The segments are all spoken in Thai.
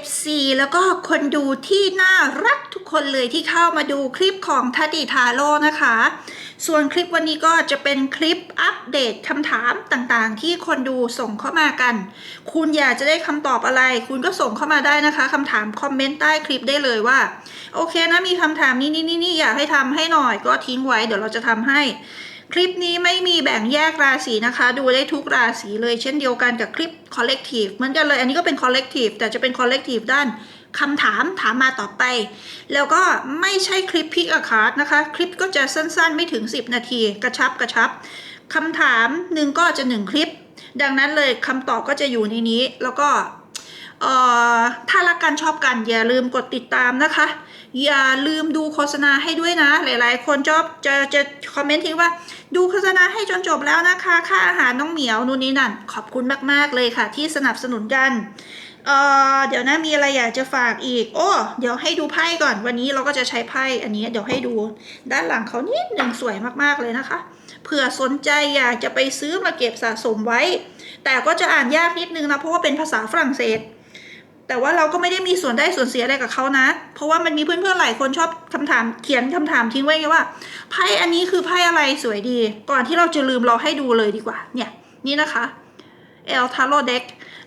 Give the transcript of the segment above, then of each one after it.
FC แล้วก็คนดูที่น่ารักทุกคนเลยที่เข้ามาดูคลิปของทัดดีทาโร่นะคะ ส่วนคลิปวันนี้ก็จะเป็นคลิปอัปเดตคำถามต่างๆ ที่คนดูส่งเข้ามากัน คุณอยากจะได้คำตอบอะไร คุณก็ส่งเข้ามาได้นะคะคำถามคอมเมนต์ใต้คลิปได้เลยว่า โอเคนะมีคำถามนี้นี่นี่นี่อยากให้ทำให้หน่อยก็ทิ้งไว้เดี๋ยวเราจะทำให้ คลิปนี้ไม่มีแบ่งแยกราศีนะคะ ดูได้ทุกราศีเลยเช่นเดียวกันกับคลิป collective เหมือนกันเลย อันนี้ก็เป็น collective แต่จะเป็น collective ด้านคำถามถามมาต่อไป แล้วก็ไม่ใช่คลิปพิกอาคาร์ดนะคะ คลิปก็จะสั้นๆ ไม่ถึง 10 นาที กระชับกระชับคำถามหนึ่งก็จะหนึ่งคลิป ดังนั้นเลยคำตอบก็จะอยู่ในนี้แล้วก็ถ้ารักกันชอบกันอย่าลืมกดติดตามนะคะ อย่าลืมดูโฆษณาให้ด้วยนะ หลาย ๆ คนชอบจะจะคอมเมนต์ทิ้งว่า ดูโฆษณาให้จนจบแล้วนะคะ ค่าอาหารน้องเหมียวนู่นนี่นั่น ขอบคุณมาก ๆ เลยค่ะ ที่สนับสนุนกันเออเดี๋ยวนะมีอะไรอยากจะฝากอีก โอ้เดี๋ยวให้ดูไพ่ก่อนวันนี้เราก็จะใช้ไพ่อันนี้เดี๋ยวให้ดูด้านหลังเขานิดหนึ่งสวยมากๆเลยนะคะเผื่อสนใจอยากจะไปซื้อมาเก็บสะสมไว้ แต่ก็จะอ่านยากนิดนึงนะเพราะว่าเป็นภาษาฝรั่งเศส แต่ว่าเราก็ไม่ได้มีส่วนได้ส่วนเสียอะไรกับเขานะ เพราะว่ามันมีเพื่อนๆหลายคนชอบคำถามเขียนคำถามทิ้งไว้ไงว่าไพ่อันนี้คือไพ่อะไรสวยดี ก่อนที่เราจะลืมเราให้ดูเลยดีกว่า เนี่ยนี่นะคะเอลทาโรเด็ก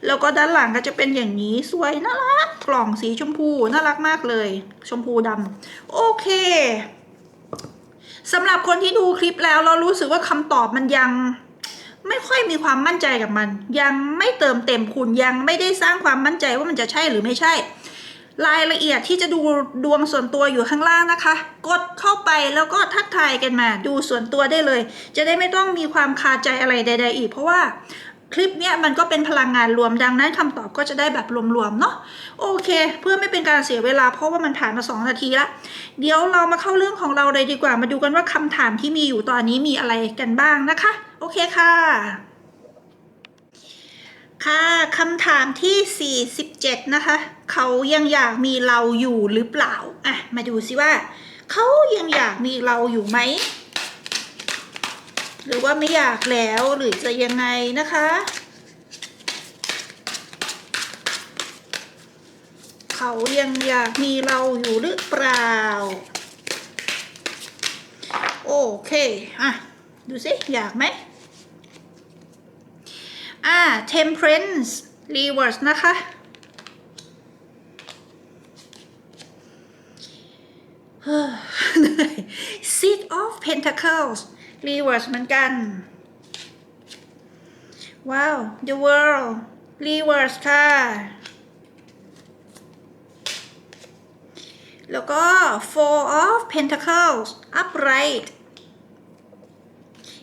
แล้วก็ด้านหลังก็จะเป็นอย่างนี้สวยน่ารักกล่องสีชมพูน่ารักมากเลย ชมพูดำโอเคสำหรับคนที่ดูคลิปแล้วเรารู้สึกว่าคำตอบมันยัง ไม่ค่อยมีความมั่นใจกับมัน ยังไม่เติมเต็มคุณยังไม่ได้สร้างความมั่นใจว่ามันจะใช่หรือไม่ใช่ รายละเอียดที่จะดูดวงส่วนตัวอยู่ข้างล่างนะคะ กดเข้าไปแล้วก็ทักทายกันมาดูส่วนตัวได้เลย จะได้ไม่ต้องมีความคาใจอะไรใด ๆ อีก เพราะว่าคลิปเนี้ยมันก็เป็นพลังงานรวมดังนั้นคำตอบก็จะได้แบบรวมๆเนาะโอเค เพื่อไม่เป็นการเสียเวลาเพราะว่ามันผ่านมา 2 นาทีละเดี๋ยวเรามาเข้าเรื่องของเราเลยดีกว่ามาดูกันว่าคำถามที่มีอยู่ตอนนี้มีอะไรกันบ้างนะคะ โอเคค่ะ ค่ะคำถามที่ 47 นะคะ เขายังอยากมีเราอยู่หรือเปล่า อะ มาดูสิว่า เขายังอยากมีเราอยู่ไหม หรือว่าไม่อยากแล้วหรือจะยังไงนะคะ เขายังอยากมีเราอยู่หรือเปล่า โอเค อะ ดูสิ อยากไหม อ่า temperance reverse นะคะเหนื่อย six of pentacles reverse เหมือนกัน ว้าว the world reverse ค่ะ แล้วก็ four of pentacles upright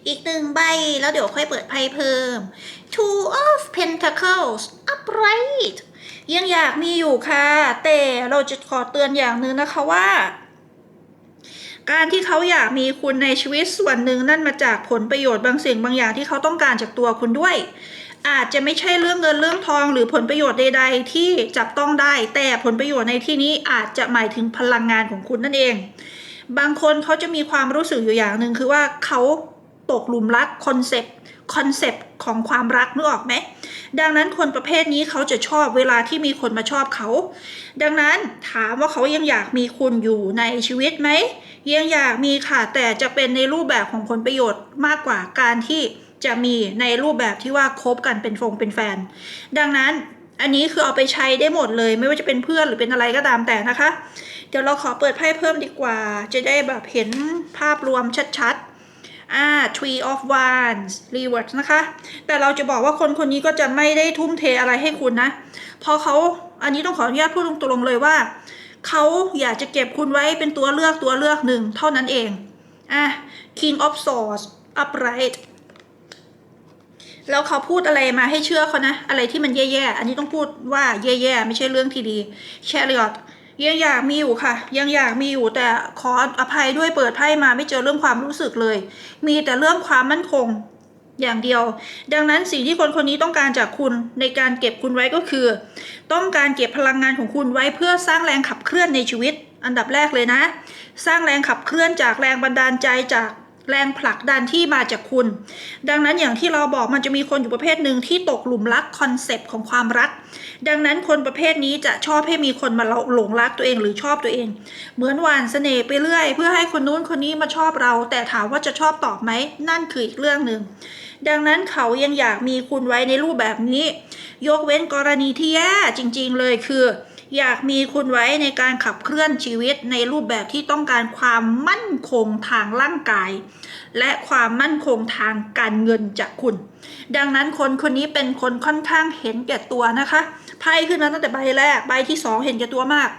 อีกหนึ่งใบ แล้วเดี๋ยวค่อยเปิดไพ่เพิ่ม two of pentacles upright ยังอยากมีอยู่ค่ะ แต่เราจะขอเตือนอย่างหนึ่งนะคะว่า การที่เขาอยากมีคุณในชีวิตส่วนหนึ่งนั่นมาจากผลประโยชน์บางสิ่งบางอย่างที่เขาต้องการจากตัวคุณด้วย อาจจะไม่ใช่เรื่องเงินเรื่องทองหรือผลประโยชน์ใด ๆ ที่จับต้องได้ แต่ผลประโยชน์ในที่นี้อาจจะหมายถึงพลังงานของคุณนั่นเอง บางคนเขาจะมีความรู้สึกอยู่อย่างหนึ่งคือว่าเขาตกหลุมรักคอนเซปต์ คอนเซปต์ของความรักนึกออกไหม ดังนั้นคนประเภทนี้เขาจะชอบเวลาที่มีคนมาชอบเขา ดังนั้นถามว่าเขายังอยากมีคุณอยู่ในชีวิตไหม ยังอยากมีค่ะ แต่จะเป็นในรูปแบบของผลประโยชน์มากกว่าการที่จะมีในรูปแบบที่ว่าคบกันเป็นฟงเป็นแฟน ดังนั้นอันนี้คือเอาไปใช้ได้หมดเลย ไม่ว่าจะเป็นเพื่อนหรือเป็นอะไรก็ตามแต่นะคะ เดี๋ยวเราขอเปิดไพ่เพิ่มดีกว่า จะได้แบบเห็นภาพรวมชัดๆ อ่า Tree of Wands Reverse นะคะ แต่เราจะบอกว่าคนคนนี้ก็จะไม่ได้ทุ่มเทอะไรให้คุณนะพราะเขาอันนี้ต้องขออนุญาตพูดตรงๆเลยว่า เขาอยากจะเก็บคุณไว้เป็นตัวเลือกตัวเลือกหนึ่งเท่านั้นเอง อะ King of Swords Upright แล้วเขาพูดอะไรมาให้เชื่อเขานะ อะไรที่มันแย่ๆ อันนี้ต้องพูดว่าแย่ๆ ไม่ใช่เรื่องที่ดี Chariot ยังอยากมีอยู่ค่ะ ยังอยากมีอยู่แต่ขออภัยด้วยเปิดไพ่มาไม่เจอเรื่องความรู้สึกเลย มีแต่เรื่องความมั่นคงอย่างเดียว ดังนั้นสิ่งที่คนคนนี้ต้องการจากคุณในการเก็บคุณไว้ก็คือ ต้องการเก็บพลังงานของคุณไว้เพื่อสร้างแรงขับเคลื่อนในชีวิต อันดับแรกเลยนะ สร้างแรงขับเคลื่อนจากแรงบันดาลใจจาก แรงผลักดันที่มาจากคุณ ดังนั้นอย่างที่เราบอกมันจะมีคนอยู่ประเภทหนึ่งที่ตกหลุมรักคอนเซปต์ของความรัก ดังนั้นคนประเภทนี้จะชอบให้มีคนมาหลงรักตัวเองหรือชอบตัวเอง เหมือนหวานเสน่ห์ไปเรื่อย เพื่อให้คนนู้นคนนี้มาชอบเรา แต่ถามว่าจะชอบตอบไหมนั่นคืออีกเรื่องหนึ่งดังนั้นเขายังอยากมีคุณไว้ในรูปแบบนี้ ยกเว้นกรณีที่แย่จริงๆเลยคือ อยากมีคุณไว้ในการขับเคลื่อนชีวิตในรูปแบบที่ต้องการความมั่นคงทางร่างกาย และความมั่นคงทางการเงินจากคุณ ดังนั้นคนคนนี้เป็นคนค่อนข้างเห็นแก่ตัวนะคะไพ่ขึ้นมาตั้งแต่ใบแรกใบที่สองเห็นแก่ตัวมาก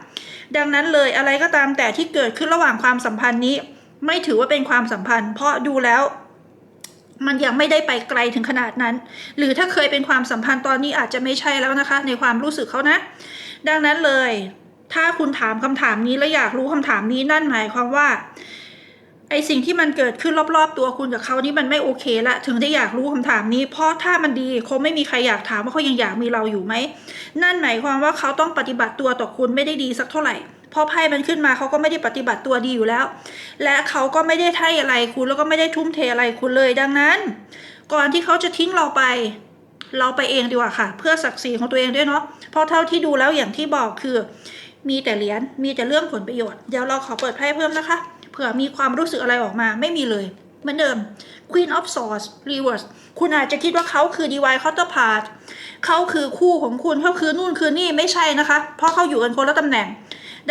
ดังนั้นเลยอะไรก็ตามแต่ที่เกิดขึ้นระหว่างความสัมพันธ์นี้ ไม่ถือว่าเป็นความสัมพันธ์ เพราะดูแล้ว มันยังไม่ได้ไปไกลถึงขนาดนั้น หรือถ้าเคยเป็นความสัมพันธ์ตอนนี้อาจจะไม่ใช่แล้วนะคะ ในความรู้สึกเขานะ ดังนั้นเลย ถ้าคุณถามคำถามนี้และอยากรู้คำถามนี้นั่นหมายความว่าไอสิ่งที่มันเกิดขึ้นรอบๆ ตัวคุณกับเขานี่มันไม่โอเคละถึงได้อยากรู้คำถามนี้ เพราะถ้ามันดีคงไม่มีใครอยากถามว่าเขายังอยากมีเราอยู่ไหม นั่นหมายความว่าเขาต้องปฏิบัติตัวต่อคุณไม่ได้ดีสักเท่าไหร่ พราะไพ่มันขึ้นมาเขาก็ไม่ได้ปฏิบัติตัวดีอยู่แล้ว และเขาก็ไม่ได้ให้อะไรคุณแล้วก็ไม่ได้ทุ่มเทอะไรคุณเลยดังนั้น ก่อนที่เขาจะทิ้งเราไป เราไปเองดีกว่าค่ะ เพื่อศักดิ์ศรีของตัวเองด้วยเนาะเพราะเท่าที่ดูแล้วอย่างที่บอกคือ มีแต่เหรียญมีแต่เรื่องผลประโยชน์เดี๋ยวเราขอเปิดไพ่เพิ่มนะคะเผื่อมีความรู้สึกอะไรออกมาไม่มีเลยเหมือนเดิม Queen of Swords Reverse คุณอาจจะคิดว่าเขาคือ Divine Counterpart เขาคือคู่ของคุณเขาคือนู่นคือนี่ไม่ใช่นะคะ เพราะเขาอยู่กันคนละตำแหน่ง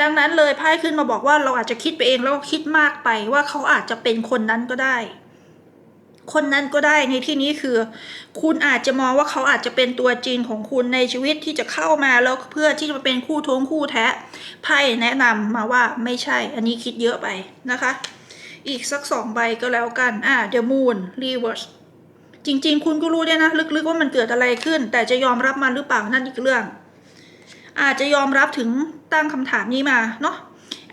ดังนั้นเลยไพ่ขึ้นมาบอกว่าเราอาจจะคิดไปเองแล้วก็คิดมากไปว่าเขาอาจจะเป็นคนนั้นก็ได้ คนนั้นก็ได้ในที่นี้คือ คุณอาจจะมองว่าเขาอาจจะเป็นตัวจริงของคุณในชีวิตที่จะเข้ามาแล้วเพื่อที่จะมาเป็นคู่ท้องคู่แท้ไพ่แนะนำมาว่าไม่ใช่ อันนี้คิดเยอะไปนะคะ อีกสักสองใบก็แล้วกันอ่า The Moon Reverse จริง ๆ คุณก็รู้ด้วยนะ ลึกๆว่ามันเกิดอะไรขึ้น แต่จะยอมรับมันหรือเปล่านั่นอีกเรื่อง อาจจะยอมรับถึงตั้งคำถามนี้มาเนาะ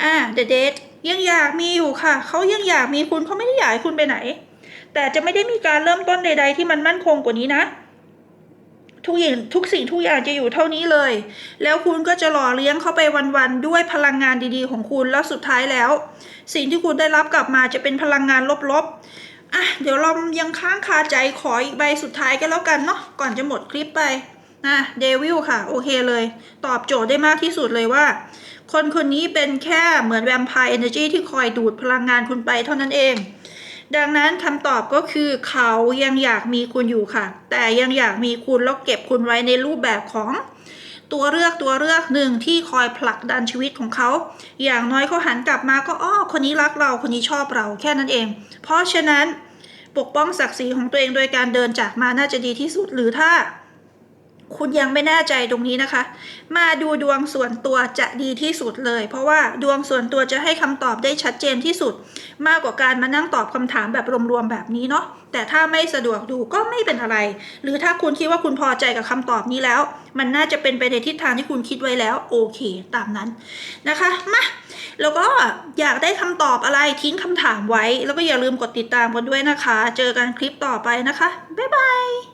อ่า The Date ยังอยากมีอยู่ค่ะ เขายังอยากมีคุณเขาไม่ได้อยากให้คุณไปไหน แต่จะไม่ได้มีการเริ่มต้นใด ๆ ที่มันมั่นคงกว่านี้นะ ทุกอย่างทุกสิ่งทุกอย่างจะอยู่เท่านี้เลย แล้วคุณก็จะหล่อเลี้ยงเข้าไปวันๆด้วยพลังงานดีๆ ของคุณแล้วสุดท้ายแล้ว สิ่งที่คุณได้รับกลับมาจะเป็นพลังงานลบๆอะเดี๋ยวเรายังค้างคาใจขออีกใบสุดท้ายกันแล้วกันเนาะก่อนจะหมดคลิปไป นะเดวิลค่ะ โอเคเลย ตอบโจทย์ได้มากที่สุดเลยว่า คนคนนี้เป็นแค่เหมือนแวมไพร์เอเนอร์จีที่คอยดูดพลังงานคุณไปเท่านั้นเอง ดังนั้นคำตอบก็คือเขายังอยากมีคุณอยู่ค่ะ แต่ยังอยากมีคุณแล้วเก็บคุณไว้ในรูปแบบของตัวเลือกตัวเลือกหนึ่งที่คอยผลักดันชีวิตของเขา อย่างน้อยเขาหันกลับมาก็อ้อคนนี้รักเราคนนี้ชอบเราแค่นั้นเอง เพราะฉะนั้นปกป้องศักดิ์ศรีของตัวเองโดยการเดินจากมาน่าจะดีที่สุดหรือถ้า คุณยังไม่แน่ใจตรงนี้นะคะ มาดูดวงส่วนตัวจะดีที่สุดเลย เพราะว่าดวงส่วนตัวจะให้คำตอบได้ชัดเจนที่สุด มากกว่าการมานั่งตอบคำถามแบบรวมๆแบบนี้เนาะแต่ถ้าไม่สะดวกดูก็ไม่เป็นอะไร หรือถ้าคุณคิดว่าคุณพอใจกับคำตอบนี้แล้ว มันน่าจะเป็นไปในทิศทางที่คุณคิดไว้แล้วโอเค ตามนั้นนะคะมาแล้วก็อยากได้คำตอบอะไรทิ้งคำถามไว้ แล้วก็อย่าลืมกดติดตามกันด้วยนะคะ เจอกันคลิปต่อไปนะคะบ๊ายบาย